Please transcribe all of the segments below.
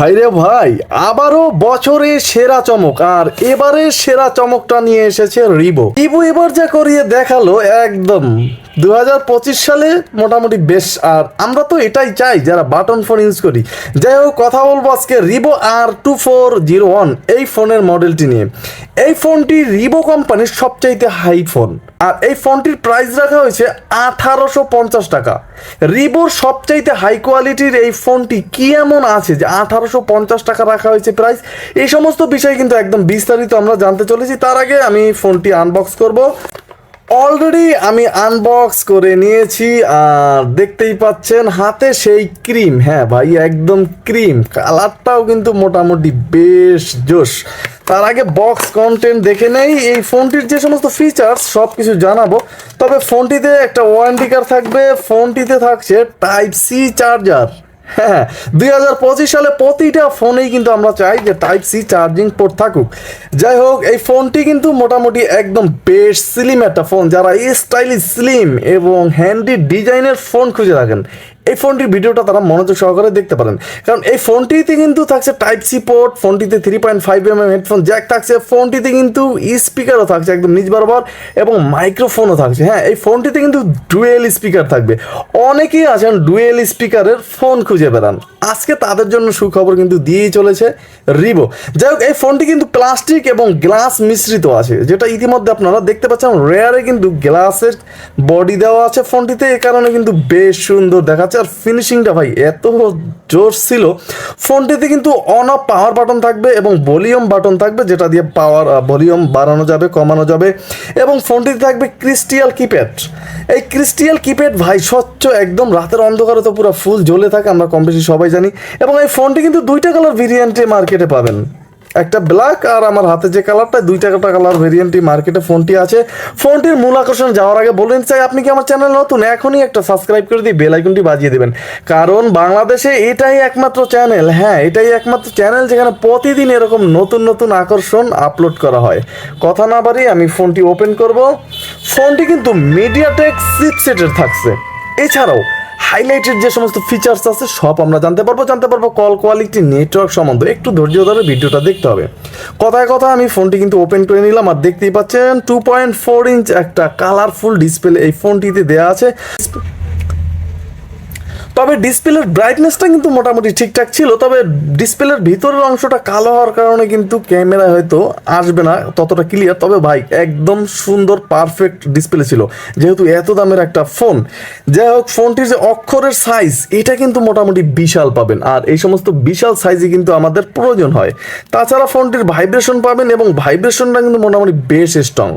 ভাইরে ভাই, আবারও বছরে সেরা চমক, আর এবারে সেরা চমকটা নিয়ে এসেছে রিবো। রিবো এবার যা করিয়ে দেখাল একদম দু হাজার পঁচিশ সালে মোটামুটি বেশ, আর আমরা তো এটাই চাই যারা বাটন ফোন ইউজ করি। যাই হোক, কথা বলব আজকে Ribo R two four zero one এই ফোনের মডেলটি নিয়ে। এই ফোনটি রিবো কোম্পানির সবচাইতে হাই ফোন আর এই ফোনটির প্রাইস রাখা হয়েছে আঠারোশো পঞ্চাশ টাকা। রিবোর সবচাইতে হাই কোয়ালিটির এই ফোনটি কি এমন আছে যে আঠারোশো পঞ্চাশ টাকা রাখা হয়েছে প্রাইস এই সমস্ত বিষয় কিন্তু একদম বিস্তারিত আমরা জানতে চলেছি। তার আগে আমি ফোনটি আনবক্স করব। অলরেডি আমি আনবক্স করে নিয়েছি, আর দেখতেই পাচ্ছেন হাতে সেই ক্রিম হ্যাঁ ভাই, একদম ক্রিম কালারটাও কিন্তু মোটামুটি বেশ জোশ। তার আগে বক্স কন্টেন্ট দেখে নেই, এই ফোনটির যে সমস্ত ফিচার্স সব কিছু জানাব। তবে ফোনটিতে একটা ওয়ারেন্টি কার্ড থাকবে, ফোনটিতে থাকছে টাইপ সি চার্জার হ্যাঁ দুই হাজার পঁচিশ সালে প্রতিটা ফোনেই কিন্তু আমরা চাই যে টাইপ সি চার্জিং পোর্ট থাকুক। যাই হোক, এই ফোনটি কিন্তু মোটামুটি একদম বেশ স্লিম একটা ফোন, যারা স্টাইলিশ স্লিম এবং হ্যান্ডি ডিজাইনের ফোন খুঁজে রাখেন। এই ফোনটির ভিডিওটা তারা মনোযোগ সহকারে দেখতে পারেন। কারণ এই ফোনটিতে কিন্তু থাকছে টাইপ সি পোর্ট ফোনটিতে three point five M M headphone jack থাকছে, ফোনটিতে কিন্তু স্পিকারও থাকছে একদম নিজ বরাবর এবং মাইক্রোফোনও থাকছে। হ্যাঁ এই ফোনটিতে কিন্তু ডুয়েল স্পিকার থাকবে। অনেকেই আছেন ডুয়েল স্পিকারের ফোন খুঁজে বেড়ান। আজকে তাদের জন্য সুখবর কিন্তু দিয়েই চলেছে রিবো যাই হোক, এই ফোনটি কিন্তু প্লাস্টিক এবং গ্লাস মিশ্রিত আছে, যেটা ইতিমধ্যে আপনারা দেখতে পাচ্ছেন। রেয়ারে কিন্তু গ্লাসের বডি দেওয়া আছে ফোনটিতে, এ কারণে কিন্তু বেশ সুন্দর দেখাচ্ছে। আর ফিনিশিংটা ভাই, এত জোর ছিল। ফোনটিতে কিন্তু অন অফ পাওয়ার বাটন থাকবে এবং ভলিউম বাটন থাকবে, যেটা দিয়ে পাওয়ার ভলিউম বাড়ানো যাবে, কমানো যাবে। এবং ফোনটিতে থাকবে ক্রিস্টিয়াল কিপ্যাড এই ক্রিস্টিয়াল কিপ্যাড ভাই, স্বচ্ছ একদম, রাতের অন্ধকারে তো পুরো ফুল জ্বলে থাকে, আমরা কম বেশি সবাই জানি। এবং এই ফোনটি কিন্তু দুইটা কালার ভেরিয়েন্টে মার্কেটে পাবেন। একটা ব্ল্যাক আর আমার হাতে যে কালারটা দুইটা কালার ভেরিয়েন্টই মার্কেটে ফোনটি আছে। ফোনটির মূল আকর্ষণ যাওয়ার আগে বলে বলুন চাই, আপনি কি আমার চ্যানেল নতুন? এখনই একটা সাবস্ক্রাইব করে দিয়ে বেল আইকনটি বাজিয়ে দেবেন। কারণ বাংলাদেশে এটাই একমাত্র চ্যানেল হ্যাঁ এটাই একমাত্র চ্যানেল যেখানে প্রতিদিন এরকম নতুন নতুন আকর্ষণ আপলোড করা হয়। কথা না বাড়ি আমি ফোনটি ওপেন করব। ফোনটি কিন্তু মিডিয়াটেক চিপসেটের থাকছে। এছাড়াও হাইলাইটেড যে সমস্ত ফিচার্স আছে, সব আমরা জানতে পারব। জানতে পারব কল কোয়ালিটি নেটওয়ার্ক সম্বন্ধে একটু ধৈর্য ধরে ভিডিওটা দেখতে হবে। কথায় কথা আমি ফোনটি কিন্তু ওপেন করে নিলাম আর দেখতেই পাচ্ছেন টু পয়েন্ট ফোর ইঞ্চ একটা কালারফুল ডিসপ্লে এই ফোনটিতে দেওয়া আছে। তবে ডিসপ্লের ব্রাইটনেসটা কিন্তু মোটামুটি ঠিকঠাক ছিল, তবে ডিসপ্লের ভিতরের অংশটা কালো হওয়ার কারণে কিন্তু ক্যামেরা হয়তো আসবে না ততটা ক্লিয়ার তবে ভাই, একদম সুন্দর পারফেক্ট ডিসপ্লে ছিল, যেহেতু এত দামের একটা ফোন যাই হোক ফোনটির যে অক্ষরের সাইজ এটা কিন্তু মোটামুটি বিশাল পাবেন, আর এই সমস্ত বিশাল সাইজে কিন্তু আমাদের প্রয়োজন হয়। তাছাড়া ফোনটির ভাইব্রেশন পাবেন এবং ভাইব্রেশনটা কিন্তু মোটামুটি বেশ স্ট্রং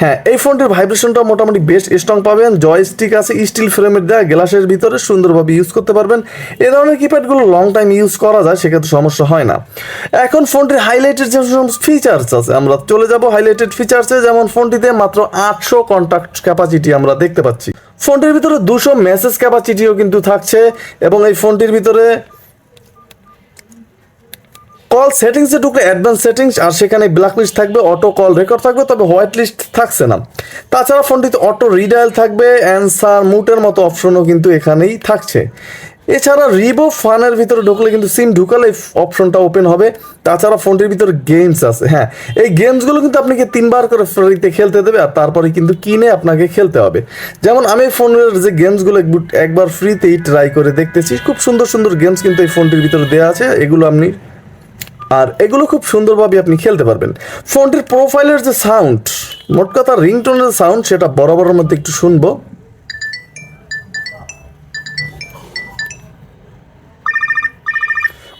হ্যাঁ এই ফোনটির ভাইব্রেশনটা মোটামুটি বেশ স্ট্রং পাবেন জয়স্টিক আছে স্টিল ফ্রেমের দেওয়া গ্লাসের ভিতরে সুন্দরভাবে ইউজ করতে পারবেন। এ ধরনের কিপ্যাডগুলো লং টাইম ইউজ করা যায়, সেক্ষেত্রে সমস্যা হয় না। এখন ফোনটির হাইলাইটেড যে সমস্ত ফিচার্স আছে, আমরা চলে যাব হাইলাইটেড ফিচার্সে যেমন ফোনটিতে মাত্র আটশো কন্ট্যাক্ট ক্যাপাসিটি আমরা দেখতে পাচ্ছি। ফোনটির ভিতরে দুশো মেসেজ ক্যাপাসিটিও কিন্তু থাকছে, এবং এই ফোনটির ভিতরে কল সেটিংসে ঢুকলে অ্যাডভান্স সেটিংস আর সেখানে ব্ল্যাক লিস্ট থাকবে অটো কল রেকর্ড থাকবে, তবে হোয়াইট লিস্ট থাকছে না। তাছাড়া ফোনটিতে অটো রিডায়াল থাকবে অ্যান্সার মুটের মতো অপশনও কিন্তু এখানেই থাকছে। এছাড়া রিবো ফানের ভিতরে ঢুকলে কিন্তু সিম ঢুকালে অপশনটা ওপেন হবে। তাছাড়া ফোনটির ভিতরে গেমস আছে হ্যাঁ। এই গেমসগুলো কিন্তু আপনাকে তিনবার করে ফ্রিতে খেলতে দেবে আর তারপরে কিন্তু কিনে আপনাকে খেলতে হবে। যেমন আমি ফোনের যে গেমসগুলো একবার- একবার ফ্রিতেই ট্রাই করে দেখতেছি, খুব সুন্দর সুন্দর গেমস কিন্তু এই ফোনটির ভিতরে দেওয়া আছে, এগুলো আপনি আর এগুলো খুব সুন্দরভাবে আপনি খেলতে পারবেন। ফোনটির প্রোফাইলের যে সাউন্ড মোট কথা রিংটোনের যে সাউন্ড সেটা বরাবরের মধ্যে একটু শুনব।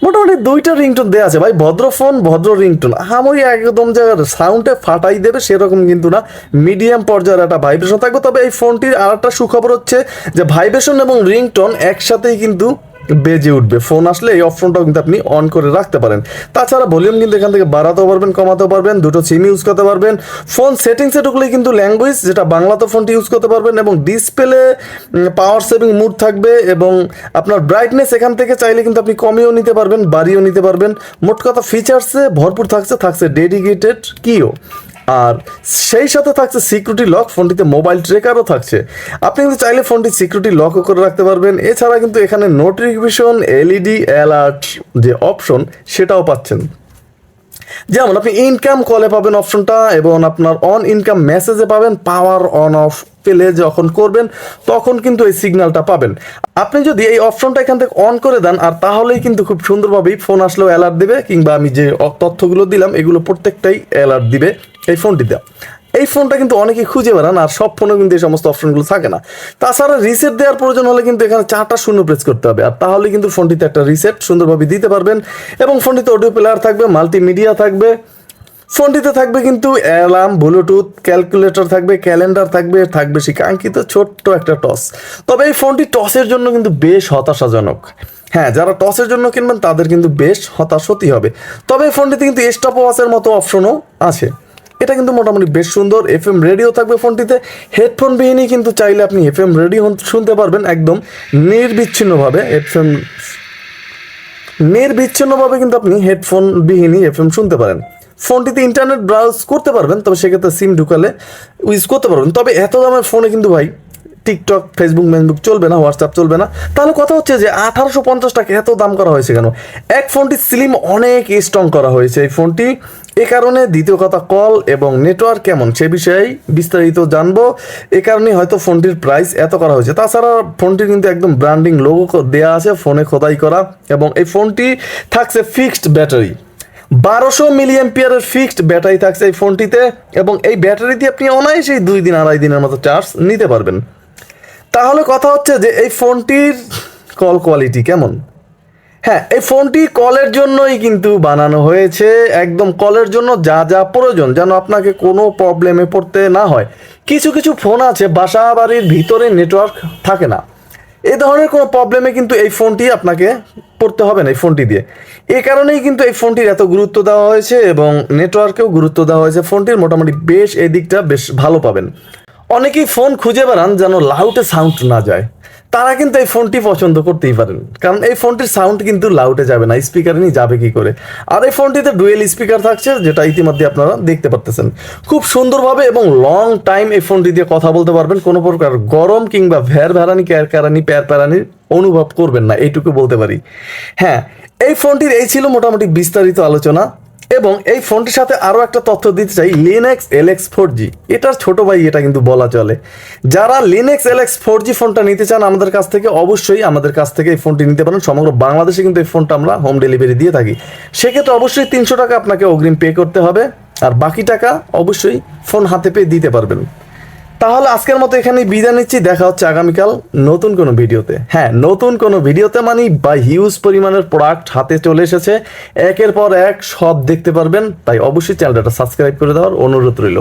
মোটামুটি দুইটা রিংটোন দেওয়া আছে ভাই, ভদ্র ফোন ভদ্র রিংটোন আমি একদম জায়গার সাউন্ডে ফাটাই দেবে সেরকম কিন্তু না মিডিয়াম পর্যায়ের একটা ভাইব্রেশন থাকবে। তবে এই ফোনটির আর একটা সুখবর হচ্ছে যে ভাইব্রেশন এবং রিংটোন একসাথেই কিন্তু বেজে উঠবে। ফোন আসলে এই অপশনটাও কিন্তু আপনি অন করে রাখতে পারেন। তাছাড়া ভলিউম কিন্তু এখান থেকে বাড়াতেও পারবেন, কমাতেও পারবেন, দুটো সিম ইউজ করতে পারবেন। ফোন সেটিংসে ঢুকলে কিন্তু ল্যাঙ্গুয়েজ যেটা বাংলাতে ফোনটি ইউজ করতে পারবেন এবং ডিসপ্লে পাওয়ার সেভিং মুড থাকবে এবং আপনার ব্রাইটনেস এখান থেকে চাইলে কিন্তু আপনি কমিয়েও নিতে পারবেন, বাড়িয়েও নিতে পারবেন। মোট কথা ফিচার্সে ভরপুর থাকছে থাকছে ডেডিকেটেড কিও আর সেই সাথে থাকছে সিকিউরিটি লক ফোনটিতে মোবাইল ট্রেকারও থাকছে। আপনি কিন্তু চাইলে ফোনটি সিকিউরিটি লকও করে রাখতে পারবেন। এছাড়া কিন্তু এখানে নোটিফিকেশন এলইডি অ্যালার্ট যে অপশন সেটাও পাচ্ছেন। যেমন আপনি ইনকাম কলে পাবেন অপশনটা এবং আপনার অন ইনকাম মেসেজে পাবেন পাওয়ার অন অফ পেলে যখন করবেন, তখন কিন্তু এই সিগন্যালটা পাবেন। আপনি যদি এই অপশনটা এখান থেকে অন করে দেন, আর তাহলেই কিন্তু খুব সুন্দরভাবেই ফোন আসলেও অ্যালার্ট দিবে, কিংবা আমি যে তথ্যগুলো দিলাম, এগুলো প্রত্যেকটাই অ্যালার্ট দিবে। এই ফোনটি দেওয়া এই ফোনটা কিন্তু অনেকেই খুঁজে বেড়ান আর সব ফোনে কিন্তু এই সমস্ত অপশনগুলো থাকে না। তাছাড়া রিসেট দেওয়ার প্রয়োজন হলে কিন্তু এখানে চারটা শূন্য প্রেস করতে হবে। আর তাহলে কিন্তু ফোনটিতে একটা রিসেট সুন্দরভাবে দিতে পারবেন এবং ফোনটিতে অডিও প্লেয়ার থাকবে মাল্টিমিডিয়া থাকবে। ফোনটিতে থাকবে কিন্তু অ্যালার্ম ব্লুটুথ ক্যালকুলেটর থাকবে ক্যালেন্ডার থাকবে থাকবে সেই কাঙ্ক্ষিত ছোট্ট একটা টস তবে এই ফোনটি টসের জন্য কিন্তু বেশ হতাশাজনক। হ্যাঁ যারা টসের জন্য কিনবেন তাদের কিন্তু বেশ হতাশ হতেই হবে। তবে এই ফোনটিতে কিন্তু স্টপ ওয়াচের মতো অপশনও আছে। এটা কিন্তু মোটামুটি বেশ সুন্দর। এফ এম রেডিও থাকবে ফোনটিতে। হেডফোন বিহীনই কিন্তু চাইলে আপনি এফ এম রেডিও শুনতে পারবেন একদম নির্বিচ্ছিন্নভাবে এফ এম নির্বিচ্ছিন্নভাবে কিন্তু আপনি হেডফোন বিহীনই এফএম শুনতে পারেন। ফোনটিতে ইন্টারনেট ব্রাউজ করতে পারবেন, তবে সেক্ষেত্রে সিম ঢুকালে ইউজ করতে পারবেন। তবে এত দামের ফোনে কিন্তু ভাই টিকটক ফেসবুক মেসবুক চলবে না হোয়াটসঅ্যাপ চলবে না। তাহলে কথা হচ্ছে যে আঠারোশো পঞ্চাশ টাকা এত দাম করা হয়েছে কেন? এক ফোনটি স্লিম অনেক স্ট্রং করা হয়েছে। এই ফোনটি এ কারণে দ্বিতীয় কথা কল এবং নেটওয়ার্ক কেমন সে বিষয়ে বিস্তারিত জানব। এ কারণে হয়তো ফোনটির প্রাইস এত করা হয়েছে। তাছাড়া ফোনটির কিন্তু একদম ব্র্যান্ডিং লোগো দেওয়া আছে, ফোনে খোদাই করা এবং এই ফোনটি থাকছে ফিক্সড ব্যাটারি বারোশো মিলি এম্পিয়ারের ফিক্সড ব্যাটারি থাকছে এই ফোনটিতে এবং এই ব্যাটারি দিয়ে আপনি অনায়াসেই দুই দিন, আড়াই দিনের মতো চার্জ নিতে পারবেন। তাহলে কথা হচ্ছে যে এই ফোনটির কল কোয়ালিটি কেমন? হ্যাঁ এই ফোনটি কলের জন্যই কিন্তু বানানো হয়েছে। একদম কলের জন্য যা যা প্রয়োজন যেন আপনাকে কোনো প্রবলেমে পড়তে না হয়। কিছু কিছু ফোন আছে বাসা বাড়ির ভিতরে নেটওয়ার্ক থাকে না। এ ধরনের কোনো প্রবলেমে কিন্তু এই ফোনটি আপনাকে পড়তে হবে না, এই ফোনটি দিয়ে। এ কারণেই কিন্তু এই ফোনটির এত গুরুত্ব দেওয়া হয়েছে এবং নেটওয়ার্কেও গুরুত্ব দেওয়া হয়েছে। ফোনটির মোটামুটি বেশ এই দিকটা বেশ ভালো পাবেন। অনেকেই ফোন খুঁজে বেড়ান যেন লাউডে সাউন্ড না যায়। তারা কিন্তু এই ফোনটি পছন্দ করতেই পারেন। কারণ এই ফোনটির সাউন্ড কিন্তু লাউডে যাবে না স্পিকারে যাবে কি করে? আর এই ফোনটিতে ডুয়েল স্পিকার থাকছে, যেটা ইতিমধ্যে আপনারা দেখতে পারতেছেন। খুব সুন্দরভাবে এবং লং টাইম এই ফোনটি দিয়ে কথা বলতে পারবেন, কোনো প্রকার গরম কিংবা ভ্যার ভ্যারানি, ক্যার ক্যারানি, প্যার প্যারানির অনুভব করবেন না, এইটুকু বলতে পারি। হ্যাঁ এই ফোনটির এই ছিল মোটামুটি বিস্তারিত আলোচনা। এবং এই ফোনটির সাথে আরও একটা তথ্য দিতে চাই লিনেক্স এলএক্স ফোর জি এটার ছোট ভাই এটা কিন্তু বলা চলে। যারা লিনেক্স এলএক্স ফোর জি ফোনটা নিতে চান আমাদের কাছ থেকে, অবশ্যই আমাদের কাছ থেকে এই ফোনটি নিতে পারেন। সমগ্র বাংলাদেশে কিন্তু এই ফোনটা আমরা হোম ডেলিভারি দিয়ে থাকি। সেক্ষেত্রে অবশ্যই তিনশো টাকা আপনাকে অগ্রিম পে করতে হবে। আর বাকি টাকা অবশ্যই ফোন হাতে পেয়ে দিতে পারবেন। তাহলে আজকের মতো এখানে বিদায় নিচ্ছি। দেখা হচ্ছে আগামীকাল নতুন কোনো ভিডিওতে। হ্যাঁ নতুন কোনো ভিডিওতে মানে বা হিউজ পরিমাণের প্রোডাক্ট হাতে চলে এসেছে। একের পর এক সব দেখতে পারবেন। তাই অবশ্যই চ্যানেলটা সাবস্ক্রাইব করে দেওয়ার অনুরোধ রইল।